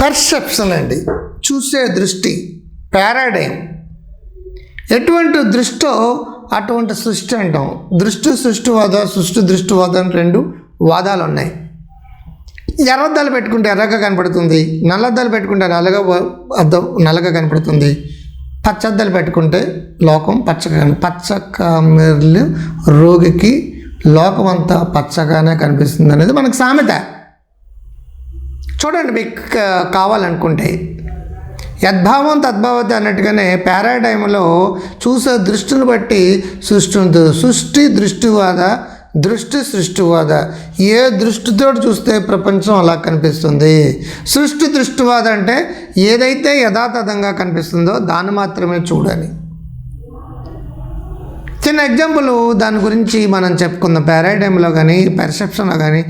Perception అండి. చూసే దృష్టి పారాడైమ్. ఎటువంటి దృష్టో అటువంటి సృష్టి అంటాం. దృష్టి సృష్టివాద సృష్టి దృష్టివాద అని రెండు వాదాలు ఉన్నాయి ఎర్రద్దాలు పెట్టుకుంటే ఎర్రగా కనపడుతుంది నల్లద్దాలు పెట్టుకుంటే నల్లగా అద్దం నల్లగా కనపడుతుంది. పచ్చద్దాలు పెట్టుకుంటే లోకం పచ్చగా పచ్చక పచ్చ రోగికి లోకం అంతా పచ్చగానే కనిపిస్తుంది అనేది మనకు సామెత. చూడండి మీకు కావాలనుకుంటే. యద్భావం తద్భావతి అన్నట్టుగానే పారాడైమ్లో చూసే దృష్టిని బట్టి సృష్టి ఉంటుంది సృష్టి దృష్టివాద దృష్టి సృష్టివాద. ఏ దృష్టితో చూస్తే ప్రపంచం అలా కనిపిస్తుంది? సృష్టి దృష్టివాద అంటే ఏదైతే యథాతథంగా కనిపిస్తుందో దాన్ని మాత్రమే చూడాలి. చిన్న ఎగ్జాంపుల్ దాని గురించి మనం చెప్పుకుందాం. పారాడైమ్లో కానీ పెర్సెప్షన్లో కానీ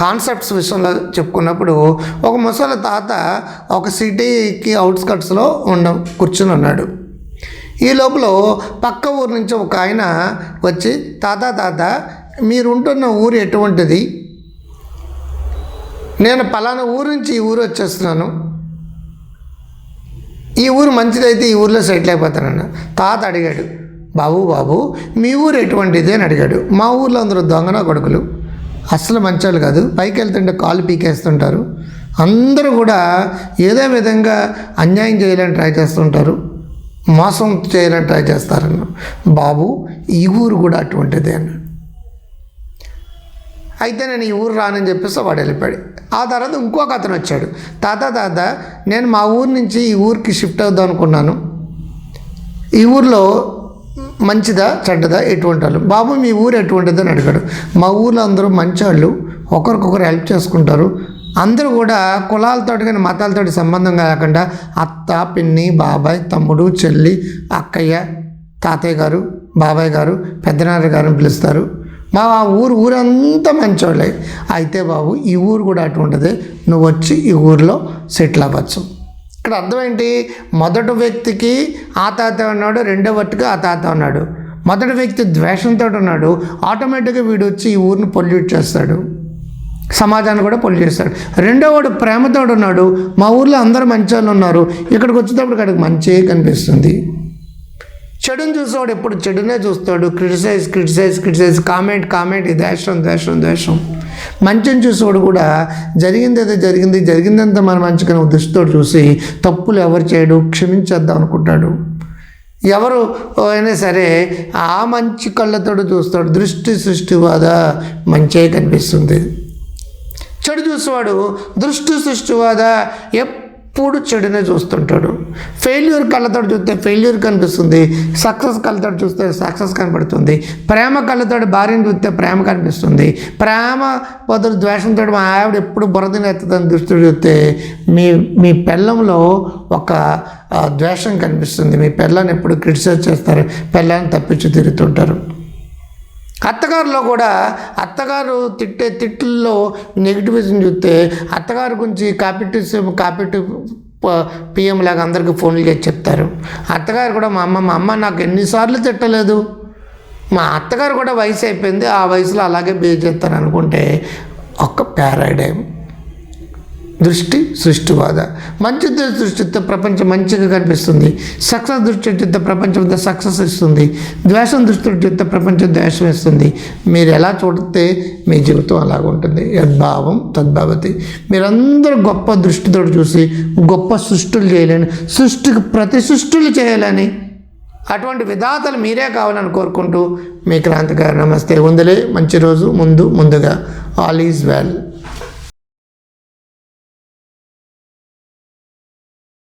కాన్సెప్ట్స్ విషయంలో చెప్పుకున్నప్పుడు ఒక ముసలి తాత ఒక సిటీకి అవుట్స్కట్స్లో ఉండ కూర్చుని ఉన్నాడు. ఈ లోపల పక్క ఊరు నుంచి ఒక ఆయన వచ్చి తాత తాత మీరుంటున్న ఊరు ఎటువంటిది? నేను పలానా ఊరు నుంచి ఈ ఊరు వచ్చేస్తున్నాను. ఈ ఊరు మంచిదైతే ఈ ఊర్లో సెటిల్ అయిపోతానన్న. తాత అడిగాడు. బాబు బాబు మీ ఊరు ఎటువంటిది? అని అడిగాడు. మా ఊర్లో అందరూ దొంగన కొడుకులు? అస్సలు మంచోళ్ళు కాదు. పైకి వెళ్తుంటే కాలు పీకేస్తుంటారు. అందరూ కూడా ఏదో విధంగా అన్యాయం చేయాలని ట్రై చేస్తుంటారు. మోసం చేయాలని ట్రై చేస్తారన్న. బాబు ఈ ఊరు కూడా అటువంటిదే అన్న. అయితే నేను ఈ ఊరు రానని చెప్పేసి వాడు వెళ్ళిపోయాడు. ఆ తర్వాత ఇంకొక అతను వచ్చాడు. తాత తాత నేను మా ఊరు నుంచి ఈ ఊరికి షిఫ్ట్ అవుదాం అనుకున్నాను. ఈ ఊర్లో మంచిదా చెడ్డదా ఎటువంటి వాళ్ళు? బాబు మీ ఊరు ఎటువంటిదని అడిగాడు. మా ఊర్లో అందరూ మంచివాళ్ళు ఒకరికొకరు హెల్ప్ చేసుకుంటారు. అందరూ కూడా కులాలతో కానీ మతాలతో సంబంధం కాకుండా అత్త పిన్ని బాబాయ్ తమ్ముడు చెల్లి అక్కయ్య తాతయ్య గారు బాబాయ్ గారు పెద్దనాన్న అని పిలుస్తారు. మా ఊరు ఊరంతా మంచోళ్ళే. అయితే బాబు ఈ ఊరు కూడా అటువంటిదే. నువ్వు వచ్చి ఈ ఊరిలో సెటిల్ అవ్వచ్చు. ఇక్కడ అర్థం ఏంటి మొదటి వ్యక్తికి ఆ తాత ఉన్నాడు రెండో వ్యక్తికి ఆ తాత ఉన్నాడు. మొదటి వ్యక్తి ద్వేషంతో ఉన్నాడు ఆటోమేటిక్గా వీడు వచ్చి ఈ ఊరిని పొల్యూట్ చేస్తాడు. సమాజాన్ని కూడా పొల్యూట్ చేస్తాడు. రెండో వాడు ప్రేమతోడు ఉన్నాడు మా ఊర్లో అందరూ మంచి వాళ్ళు ఉన్నారు ఇక్కడికి వచ్చేటప్పుడు అక్కడికి మంచి కనిపిస్తుంది. చెడుని చూసేవాడు ఎప్పుడు చెడునే చూస్తాడు. Criticize criticize criticize comment comment ద్వేషం ద్వేషం ద్వేషం. మంచిని చూసేవాడు కూడా జరిగింది ఏదో జరిగింది జరిగిందంతా మన మంచిగా దృష్టితో చూసి తప్పులు ఎవరు చేయడు క్షమించేద్దాం అనుకుంటాడు. ఎవరు అయినా సరే ఆ మంచి కళ్ళతో చూస్తాడు. దృష్టి సృష్టివాద మంచే కనిపిస్తుంది. చెడు చూసేవాడు దృష్టి సృష్టివాద ఎప్పుడు చెడునే చూస్తుంటాడు. ఫెయిల్యూర్ కళ్ళతో చూస్తే ఫెయిల్యూర్ కనిపిస్తుంది. సక్సెస్ కళ్ళతో చూస్తే సక్సెస్ కనబడుతుంది. ప్రేమ కళ్ళతో భార్యను చూస్తే ప్రేమ కనిపిస్తుంది. ప్రేమ బదులు ద్వేషంతో మా ఆవిడ ఎప్పుడు బురదనెత్తదని దృష్టి చూస్తే మీ మీ పెళ్ళంలో ఒక ద్వేషం కనిపిస్తుంది. మీ పిల్లని ఎప్పుడు క్రిటిసైజ్ చేస్తారు. పిల్లని తప్పించి తిరుగుతుంటారు. అత్తగారులో కూడా అత్తగారు తిట్టే తిట్టుల్లో నెగిటివిజం చూస్తే అత్తగారి గురించి కాపిటివ్ కాపిటి పిఎం లాగా అందరికీ ఫోన్లు చేసి చెప్తారు. అత్తగారు కూడా మా అమ్మ మా అమ్మ నాకు ఎన్నిసార్లు తిట్టలేదు. మా అత్తగారు కూడా వయసు అయిపోయింది ఆ వయసులో అలాగే బిహేవ్ చేస్తారు అనుకుంటే ఒక్క పారాడైమ్ దృష్టి సృష్టివాద మంచి దృష్టి ప్రపంచం మంచిగా కనిపిస్తుంది. సక్సెస్ దృష్టి చూస్తే ప్రపంచం సక్సెస్ ఇస్తుంది. ద్వేషం దృష్టితో చూస్తే ప్రపంచం ద్వేషం ఇస్తుంది. మీరు ఎలా చూడితే మీ జీవితం అలాగ ఉంటుంది. యద్భావం తద్భావతి. మీరందరూ గొప్ప దృష్టితో చూసి గొప్ప సృష్టిలు చేయాలని సృష్టికి ప్రతి సృష్టిలు చేయాలని అటువంటి విధాతలు మీరే కావాలని కోరుకుంటూ మీ క్రాంతికారి నమస్తే. ఉందలే మంచి రోజు ముందు ముందుగా. All is well.